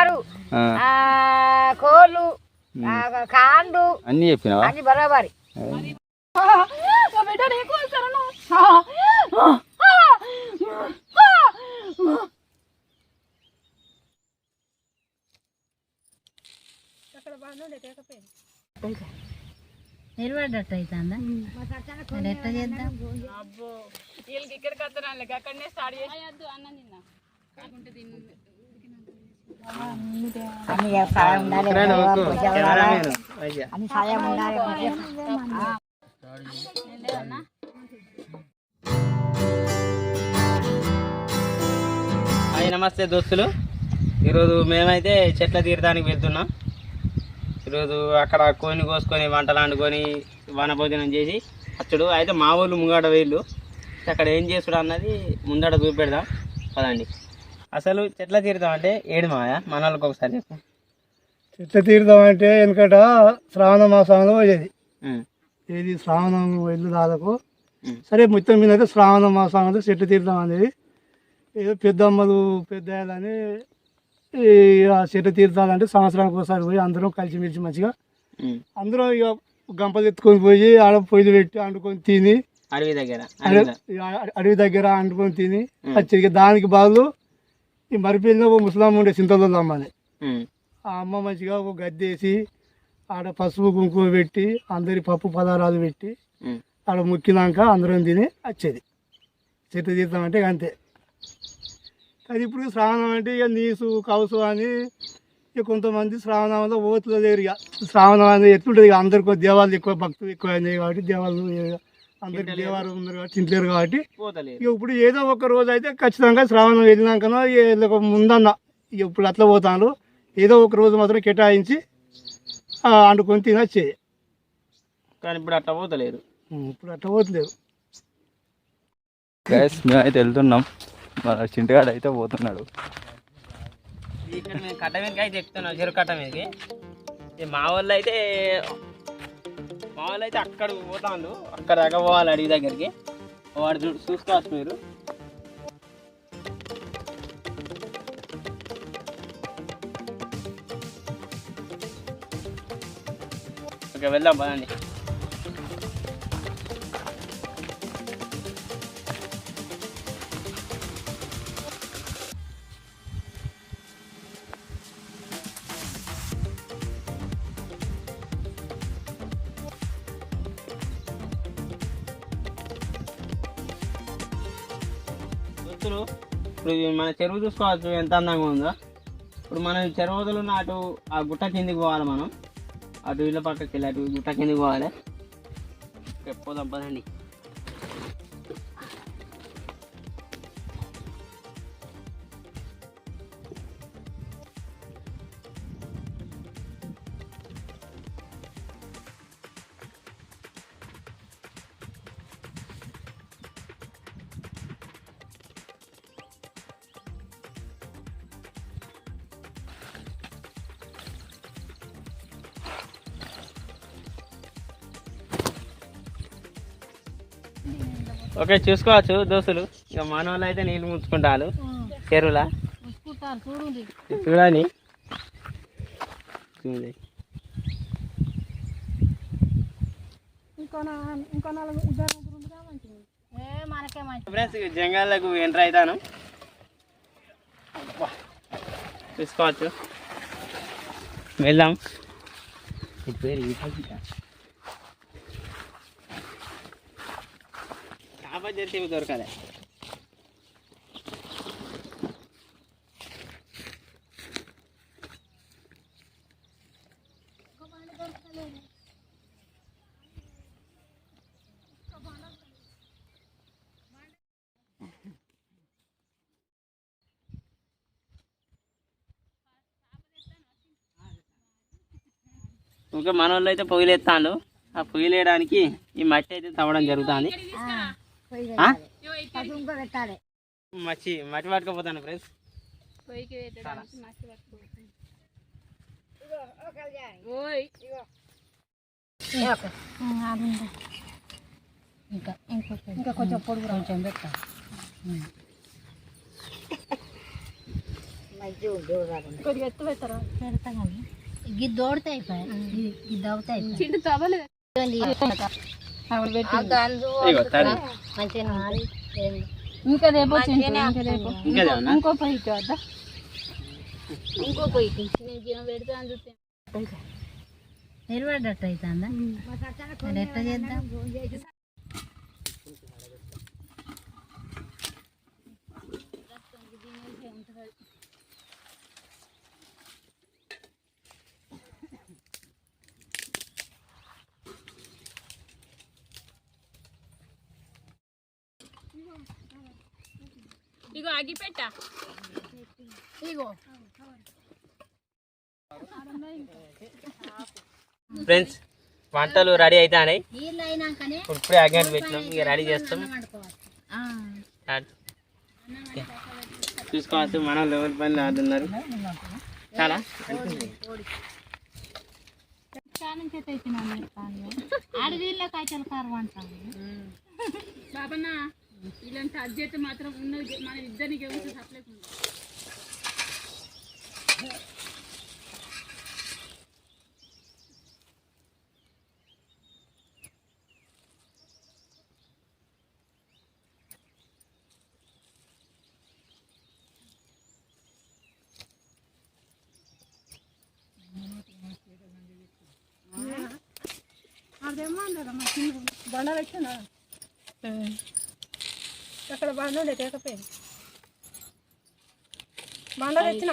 బంగారు కోళ్ళు కాండు అన్నీ చెప్పినావా? అన్ని బరాబరి. బిడ్డ నీకు వస్తాను నిలబడ్డట్టు అవుతుందా మరి ఎట్లా చేద్దాం? అబ్బో వీళ్ళకి ఇక్కడికి వస్తాను అక్కడనే స్టార్ట్ చేసి అన్నం తిన్ను. అన్ని సాయం ఉండాలి అన్ని సాయం ఉండాలి హాయ్ నమస్తే దోస్తులు. ఈరోజు మేమైతే చెట్ల తీరడానికి వెళ్తున్నాం. ఈరోజు అక్కడ కోని కోసుకొని వంటలు వండుకొని వనభోజనం చేసి అచ్చుడు అయితే మా ఊళ్ళు ముంగట వీళ్ళు. అక్కడ ఏం చేసుడు అన్నది ముందట చూపెడదాం. పదండి. అసలు చెట్ల తీర్థం అంటే ఏడు మాయా? మన వాళ్ళకి ఒకసారి చెప్పు. చెట్ల తీర్థం అంటే వెనకట శ్రావణ మాసంలో పోయేది. ఏది? శ్రావణం వెళ్ళు దాదాపు. సరే మొత్తం మీద అయితే శ్రావణ మాసం అంటే చెట్ల తీర్థం అనేది. ఏదో పెద్దమ్మలు పెద్దలని ఈ ఆ చెట్ల తీర్థాలు అంటే సంవత్సరానికి ఒకసారి పోయి అందరం కలిసిమెలిసి మంచిగా. అందరం ఇక గంపలు ఎత్తుకొని పోయి ఆడ పొయ్యిలు పెట్టి వండుకొని తిని అడవి దగ్గర అడవి దగ్గర వండుకొని తిని ఇక దానికి బదులు ఈ మరిపిల్లిన ఓ ముసలాం ఉండే చింతలు అమ్మని. ఆ అమ్మ మంచిగా ఒక గద్దేసి ఆడ పసుపు కుంకుమ పెట్టి అందరి పప్పు పదార్థాలు పెట్టి. ఆడ ముక్కినాక అందరం తిని వచ్చేది. చెట్టు తీర్థం అంటే అంతే. కానీ ఇప్పుడు శ్రావణం అంటే ఇక నీసు కౌసు అని ఇక కొంతమంది శ్రావణంలో ఓతులు లేరు ఇక. శ్రావణం అనేది ఎట్లుంటుంది ఇక? అందరికీ దేవాలు ఎక్కువ భక్తులు ఎక్కువ అయినాయి కాబట్టి దేవాలు ఇక అందరికి దేవాలు ఉన్నారు కాబట్టి తింటలేరు కాబట్టి పోతలేదు ఇక ఇప్పుడు ఏదో ఒక రోజు అయితే ఖచ్చితంగా శ్రావణం వెళ్ళినాకనో ఏదో ముందన్న ఇక ఇప్పుడు అట్లా పోతాను ఏదో ఒక రోజు మాత్రం కేటాయించి ఆ, వండుకొని తినొచ్చే. కానీ ఇప్పుడు అట్లా పోతలేరు. ఇప్పుడు అట్లా పోతలేదు గైస్ మేమైతే వెళ్తున్నాం. మన చింటగాడు అయితే పోతున్నాడు. ఇక్కడ మేము కట్ట మీదకి అయితే ఎక్కుతున్నాం చెరుకు కట్ట మీదకి. ఈ మా వాళ్ళు అయితే వాళ్ళు అయితే అక్కడ పోతాండు. అక్కడ దాకా పోవాలి అడవి దగ్గరికి. వాడు చూ చూసుకోవచ్చు మీరు. ఓకే వెళ్దాం పదండి. దోస్తులు ఇప్పుడు మన చెరువు చూసుకోవచ్చు ఎంత అందంగా ఉందో. ఇప్పుడు మనం చెరువులు చెరువు అటు ఆ గుట్ట కిందికి పోవాలి మనం. అటు ఇళ్ళ పక్కకి వెళ్ళి అటు గుట్ట కిందికి పోవాలి. ఓకే, పోదాం పదండి. ఓకే చూసుకోవచ్చు దోస్తులు. ఇక మన వాళ్ళు అయితే నీళ్ళు ముంచుకుంటారు. చెరువులా? చూడని చూడండి. మనకే మంచి ఫ్రెండ్స్ జంగాలకు ఎంటర్ అవుతాను. చూసుకోవచ్చు. వెళ్దాం. చేప జరిసి దొరకాలి. ఇంకా మన వాళ్ళు అయితే పొయ్యిలు ఆ పొగిలేయడానికి ఈ మట్టి అయితే తవ్వడం జరుగుతుంది. మచ్చి మట్టి పట్టుకపోతాను ఫ్రెండ్స్. ఇంకా ఇంకొక ఇంకా కొంచెం పొడుగు కొంచెం పెట్టాలి కొద్దిగా ఎత్తు పెట్టరా పెడతా కానీ. గిద్ద దోడితే అయిపోయి? గిద్ద అవుతాయి మంచిగా ఇంకా రేపు ఇంకా రేపు? ఇంకా దేవనా? ఇంకో పై వద్దా? ఇంకో పొయ్యి నేను జీవం పెడితే అందుతే నిలబడ్డట్టు అవుతుందా? ఎట్లా చేద్దాం? ఇగో అగిపెట్ట ఇగో. ఫ్రెండ్స్ వంటలు రెడీ అవుతాయి ఇప్పుడు అగ్గిపెట్టి పెట్టినాం. ఇక రెడీ చేస్తాం. చూసుకోవచ్చు మనం లెవెల్ పైన ఆడుతున్నారు చాలా. అడవిలో కాయలు కారం అంటాము బాబన్న ఇలాంటి అర్జెంట్ మాత్రం ఉన్నది మన ఇద్దరికి ఎవరు సప్లేకుండా బండ పెట్టినా? అక్కడ బండ ఉండే తేకపోయింది బండ తెచ్చిన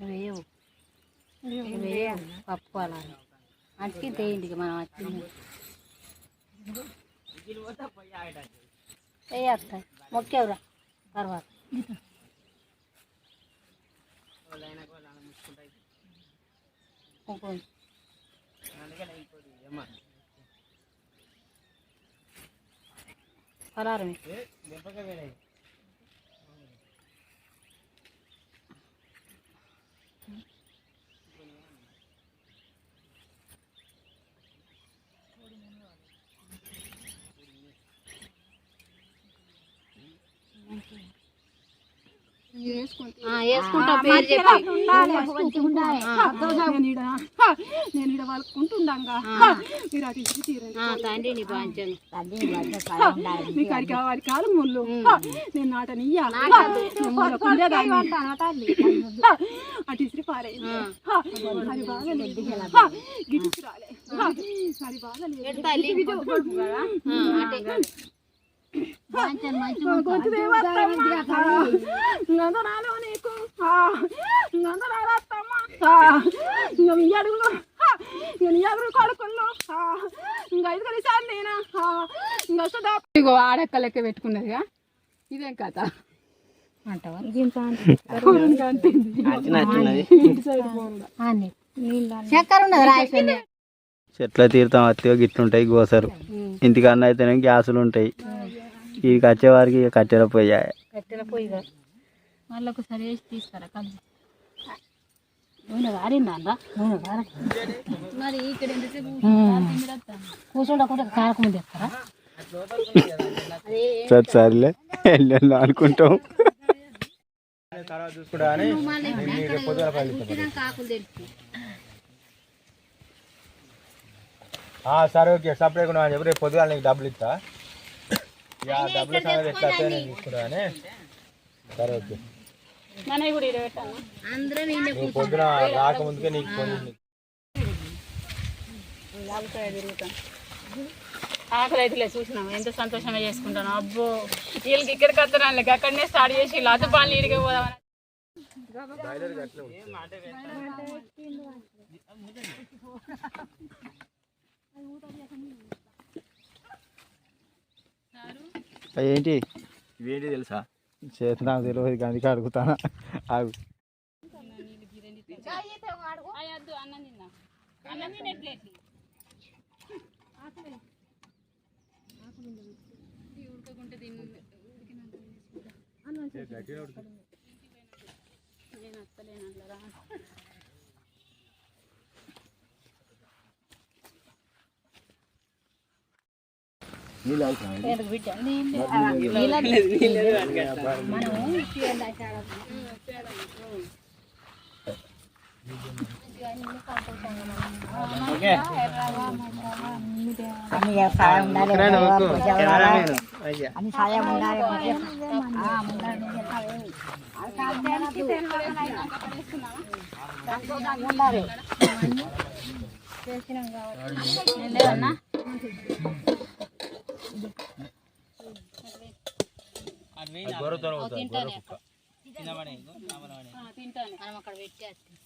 వేయవు. వేయవు. పప్పు అలా. అట్కి తేయండి మనం అట్కి వేయత్త మొక్కేవురా. తర్వాత. కుంకుమ. పలారమే ఆ, వేసుకుంటా. పేరు చెప్పి. నేను ఇక్కడ వాళ్ళకుంటుండగా. మీరు అటు ఇటు తీరండి. తండ్రి నీ పాంచను మీకు అడిగి వారి కాలం ముళ్ళు. నేను నాట నియ్యా అటు ఇసిరి అది బాగా గిడిచి రాలే. అది బాగా గంధనాలు నీకు. అత్తమ్మా. ఇంకా మీ ఇగో ఆడక్క లెక్క పెట్టుకున్నదిగా. ఇదేం కథ? అంటావా? చెట్ల తీరుతాం అత్తిగా గిట్లుంటాయి గోసరు. ఇంటికన్నా అయితేనే గ్యాసులు ఉంటాయి ఇక వచ్చేవారికి కట్టెల పొయ్యి కట్టెల పొయ్యిగా మళ్ళీ ఒకసారి వేసి తీసుకురా కలిసి నూనె వారిందా నూనె మరి ఇక్కడ కారకముందు చెప్తారా సరే సర్లే వెళ్ళాను అనుకుంటాం. సరే ఓకే. సపరేట్ అని చెప్పి రేపు పొద్దుగా నీకు డబ్బులు ఇస్తా. ఇక డబ్బులు సంగతి ఎట్లా నేను సరే ఓకే. నువ్వు పొద్దున రాకముందుకే నీకు ఫోన్ చేసి ఆకలి అయితే చూసినాం ఎంత సంతోషంగా చేసుకుంటాను. అబ్బో వీళ్ళకి ఇక్కడికి వస్తాను వాళ్ళకి అక్కడనే స్టార్ట్ చేసి ఇలా అతుపాలు ఇడికి పోదామని. ఏంటి? ఇవేంటి తెలుసా? చేతి నాకు తెలియదు అందుకే అడుగుతానా. ఆగు. అన్నం తిన్నా అన్నం తినట్లేదు ఉడకకుంటే తిన్ను నేను వస్తలేను అట్లా ఓకే అన్ని సాయం ఉండాలి కిరణ్ ఎవరో ఒక్కు. పూజ కెమెరా కావాలా? మ్యాన్ మంచిగా. అన్ని సాయం ఉండాలి ఆ, ఉండాలి. తింటానే. అక్కడ పెట్టేస్తాం.